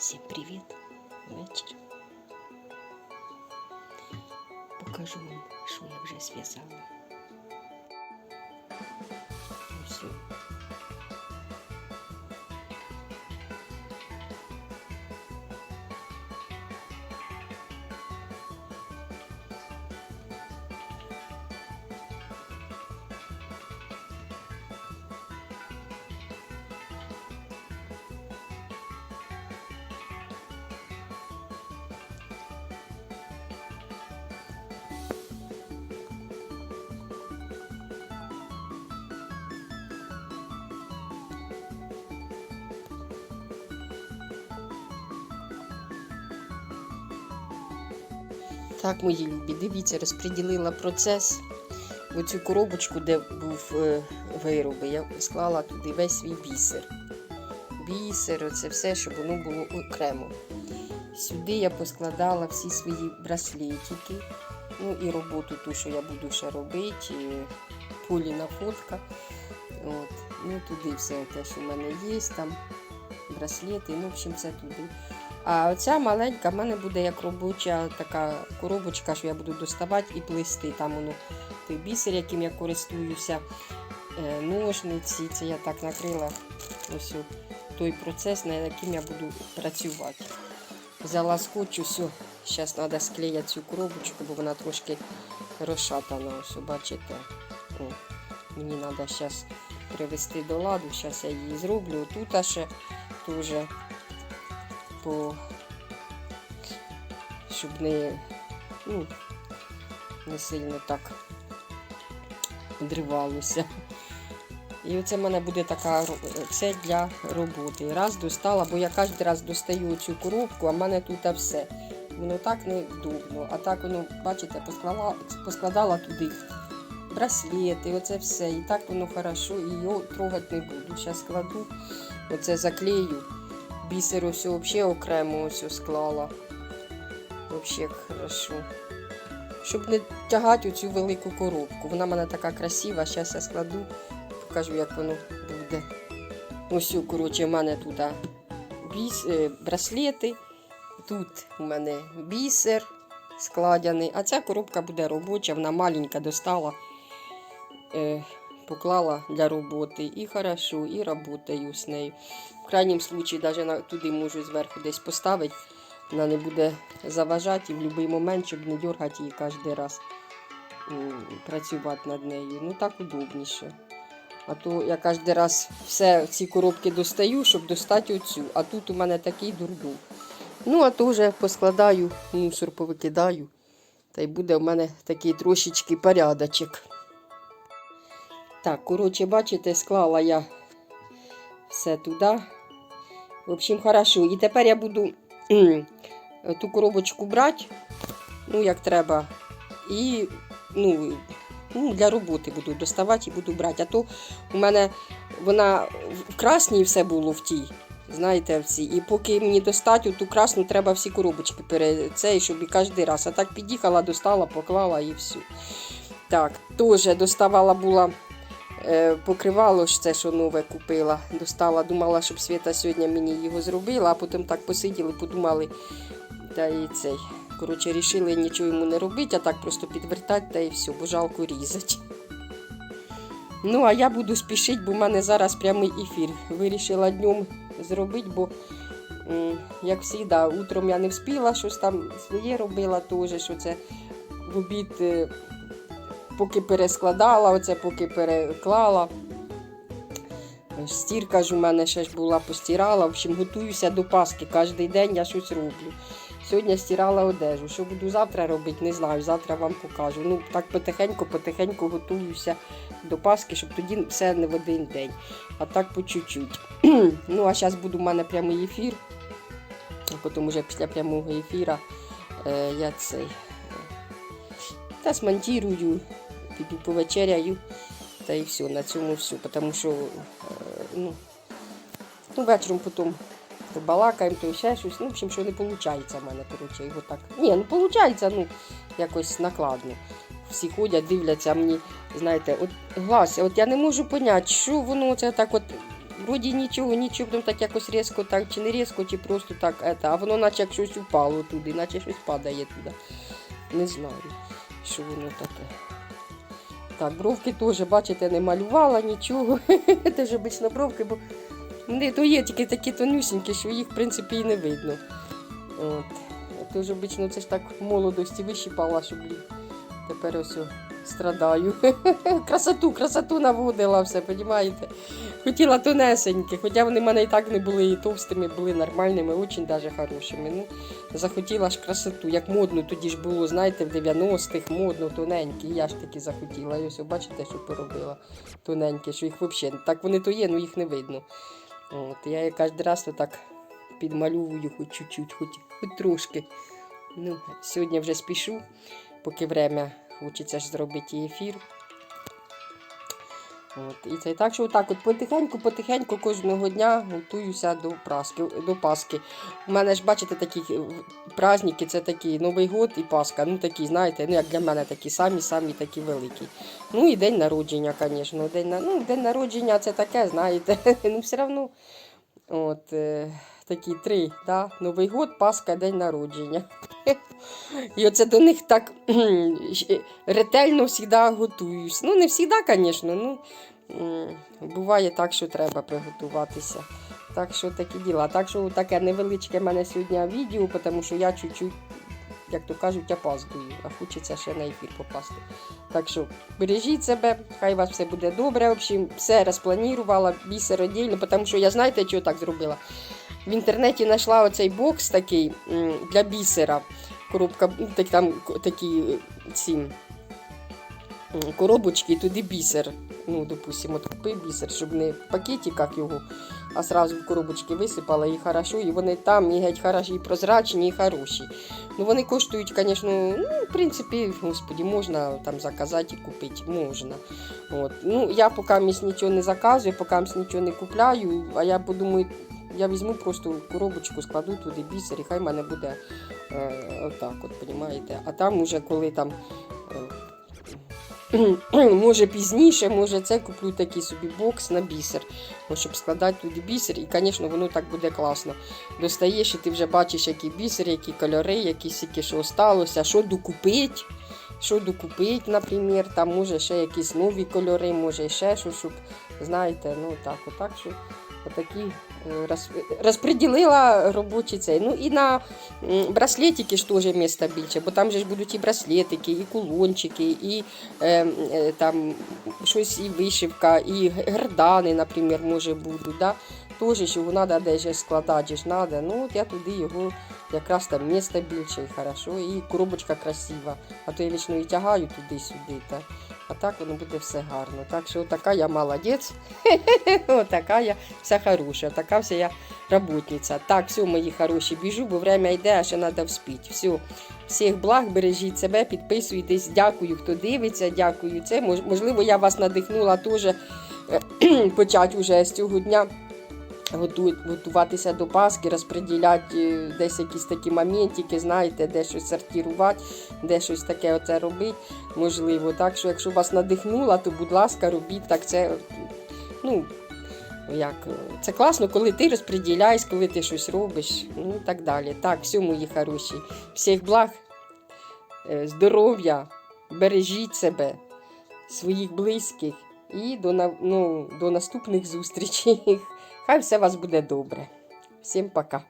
Всім привіт! Вечір. Покажу вам, що я вже зв'язала. Ось. Так, мої любі, дивіться, розподілила процес. В оцю коробочку, де був е, вироби, я склала туди весь свій бісер. Бісер, це все, щоб воно було окремо. Сюди я поскладала всі свої браслетики. Ну і роботу ту, що я буду ще робити, Поліна фотка. От. Ну, туди все те, що в мене є, там браслети, ну, в общем, все туди. А оця маленька в мене буде як робоча така коробочка, що я буду доставати і плести. Там воно той бісер, яким я користуюся, е, ножниці. Це я так накрила ось той процес, на яким я буду працювати. Взяла скотч, все, зараз треба склеїти цю коробочку, бо вона трошки розшатана. Ось, бачите. О, мені треба зараз привести до ладу, зараз я її зроблю. Тут ще теж по щоб не, ну, не сильно так одривалося. І оце в мене буде така це для роботи. Раз достала, бо я кожен раз достаю цю коробку, а в мене тут все. Воно так не вдобно. А так воно, бачите, поскладала, поскладала туди браслети, оце все. І так воно хорошо, і його трогати не буду. Зараз складу, оце заклею. Бісер все взагалі окремо все склала. Взагалі хорошо. Щоб не тягати оцю велику коробку. Вона в мене така красива. Зараз я складу, покажу, як воно буде. Ось, коротше, в мене тут біс, е, браслети. Тут у мене бісер складений. А ця коробка буде робоча, вона маленька достала. Поклала для роботи і хорошо, і працюю з нею. В крайнім случаї навіть на- туди можу зверху десь поставити. Вона не буде заважати і в будь-який момент, щоб не дергати її кожен раз працювати над нею. Ну так удобніше. А то я кожен раз все ці коробки достаю, щоб достати оцю. А тут у мене такий дурдур. Ну, а то вже поскладаю, мусор повикидаю. Та й буде у мене такий трошечки порядочок. Так, коротше, бачите, склала я все туди. В общем, хорошо. І тепер я буду ту коробочку брати, ну, як треба. І ну, ну, для роботи буду доставати і буду брати. А то у мене вона в красній все було в тій. Знаєте, в цій. І поки мені достати ту красну, треба всі коробочки пере щоб і кожен раз. А так під'їхала, достала, поклала і все. Так, теж доставала була покривало ж це, що нове купила. Достала, думала, щоб Свята сьогодні мені його зробила, а потім так посиділи, подумали, та і цей. Коротше, рішили нічого йому не робити, а так просто підвертати та і все, бо жалко різати. Ну, а я буду спішити, бо в мене зараз прямий ефір. Вирішила днем зробити, бо, як завжди, утром я не встигла, щось там своє робила теж, що це в обід, е, поки перескладала, оце поки переклала. Стірка ж у мене ще ж була, постирала. В общем, готуюся до Пасхи. Кожен день я щось роблю. Сьогодні стирала одежу. Що буду завтра робити, не знаю. Завтра вам покажу. Ну, так потихеньку, потихеньку готуюся до Пасхи, щоб тоді все не в один день. А так по чуть-чуть. ну, а зараз буде у мене прямий ефір. Потім вже після прямого ефіру е, я цей. е, Та смонтірую, піду повечеряю. Та і все, на цьому все. Тому що е, ну, ну, вечором потім балакаємо, то ще щось. Ну, в общем, що не виходить в мене, коротше, його так. Ні, ну виходить, ну, якось накладно. Всі ходять, дивляться, мені, знаєте, от глася, от я не можу поняти, що воно це так от вроді нічого, нічого, потім так якось різко, так, чи не різко, чи просто так, ета, а воно наче як щось упало туди, наче щось падає туди. Не знаю, що воно таке. Так, бровки теж, бачите, не малювала нічого. Теж обично бровки, бо вони то є тільки такі тонюсінькі, що їх, в принципі, і не видно. От. Тож обично це ж так в молодості вищипала, щоб тепер ось страдаю. красоту, красоту наводила все, розумієте? Хотіла тонесенькі, хоча вони в мене і так не були і товстими, були нормальними, дуже даже хорошими. Ну, захотіла ж красоту, як модно тоді ж було, знаєте, в 90-х модно, тоненькі. Я ж таки захотіла. І ось бачите, що поробила тоненькі, що їх взагалі. Так вони то є, але їх не видно. От, я кожен раз отак підмальовую хоч чуть-чуть, хоч, хоч трошки. Ну, сьогодні вже спішу, поки время хочеться ж зробити ефір. От, і це так, що отак от потихеньку, потихеньку кожного дня готуюся до праски, до Пасхи. У мене ж, бачите, такі е, праздники, це такі Новий год і Пасха. Ну такі, знаєте, ну як для мене такі самі-самі такі великі. Ну і день народження, звісно. День, ну, день народження це таке, знаєте, ну все одно. От, е, такі три, да? Новий год, Пасха, день народження. І оце до них так ретельно завжди готуюсь. Ну, не завжди, звісно, ну буває так, що треба приготуватися. Так що такі діла. Так що таке невеличке в мене сьогодні відео, тому що я чуть-чуть, як то кажуть, опаздую, а хочеться ще на ефір попасти. Так що бережіть себе, хай у вас все буде добре. В общем, все розпланувала, бісер отдільно, тому що я знаєте, чого так зробила? В інтернеті знайшла оцей бокс такий для бісера. Коробка, ну, так, там такі е, ці коробочки, і туди бісер. Ну, допустимо, купив бісер, щоб не в пакеті, як його, а сразу в коробочки висипала і хорошо, і вони там і геть хороші, і прозрачні, і хороші. Ну, вони коштують, звісно, ну, в принципі, господі, можна там заказати і купити, можна. От. Ну, я поки місь нічого не заказую, поки місь нічого не купляю, а я подумаю, я візьму просто коробочку, складу туди бісер, і хай в мене буде е, отак, от, понімаєте. А там уже коли там. е, Може пізніше, може це куплю такий собі бокс на бісер, щоб складати туди бісер, і, звісно, воно так буде класно. Достаєш, і ти вже бачиш, які бісер, які кольори, які сіки, що осталося, що докупить, що докупить, наприклад, там може ще якісь нові кольори, може ще що, щоб, знаєте, ну так, отак, що отакі розподілила робочий цей. Ну і на браслетики ж теж міста більше, бо там же ж будуть і браслетики, і кулончики, і е, е, там щось і вишивка, і гердани, наприклад, може будуть. Да? Теж, що треба десь складати, ж надо. Ну, от я туди його якраз там місто більше і хорошо, і коробочка красива. А то я вічно і тягаю туди-сюди. А так воно буде все гарно. Так що така я молодець, така я вся хороша, така вся я работниця. Так, все, мої хороші, біжу, бо время йде, а ще треба вспіти. Все. Всіх благ, бережіть себе, підписуйтесь. Дякую, хто дивиться, дякую. Це можливо, я вас надихнула теж е, почати вже з цього дня готу- готуватися до Пасхи, розподіляти е, десь якісь такі моментики, знаєте, де щось сортувати, де щось таке оце робити, можливо. Так що, якщо вас надихнула, то будь ласка, робіть так. Це ну, як, е, це класно, коли ти розподіляєш, коли ти щось робиш, ну і так далі. Так, все, мої хороші. Всіх благ, е, здоров'я, бережіть себе, своїх близьких і до, ну, до наступних зустрічей. Хай все у вас буде добре. Всім пока.